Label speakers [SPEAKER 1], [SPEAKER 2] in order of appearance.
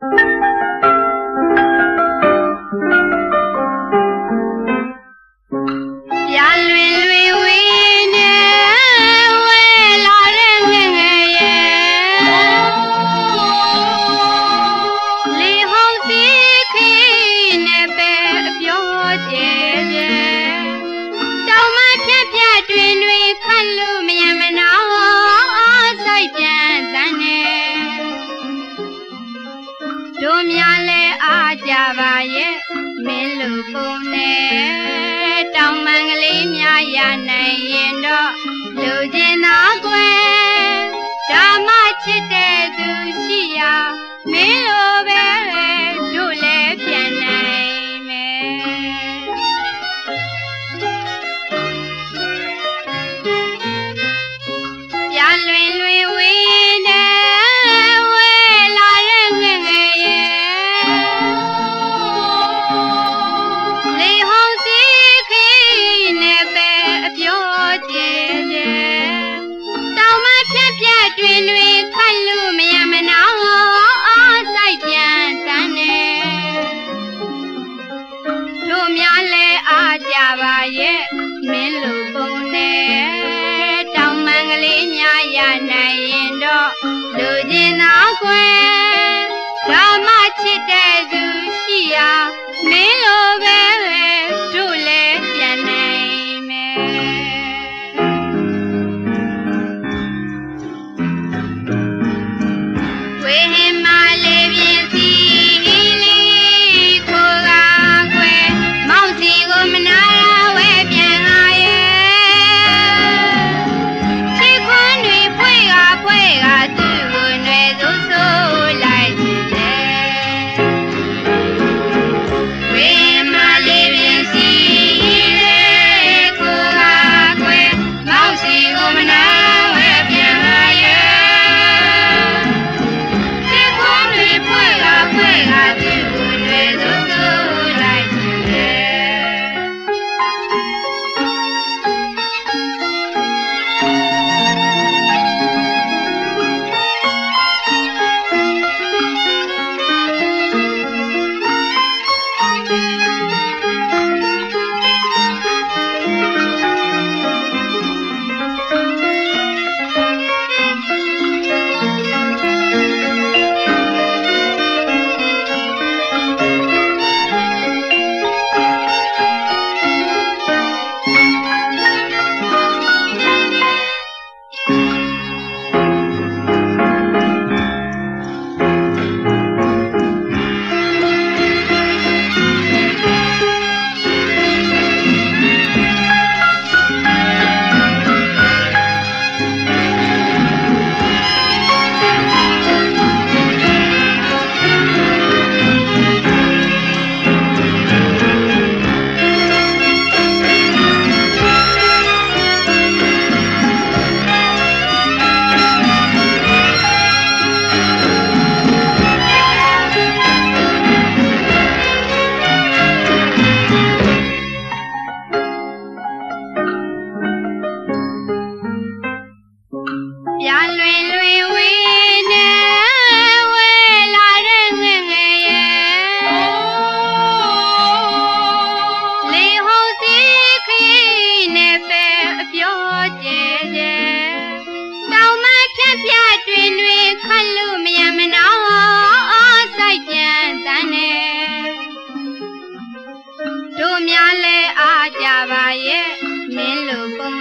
[SPEAKER 1] you တောင်မင်္ဂလေးများရနိုင်ရင်တော့လူချင်းသော ပြန်လွင်လွင်ဝေးနေဝဲလာတဲ့ငငယ်ရဲ့လေဟုတ်စီခီးနေပဲအပြောကျဲကျဲတောင်မခက်ပြတွင်တွင်ခတ်လို့မရမနာစိုက်ပြန်တန်းနေတို့များလဲအားကြပါရဲ့မင်းလိုပုံ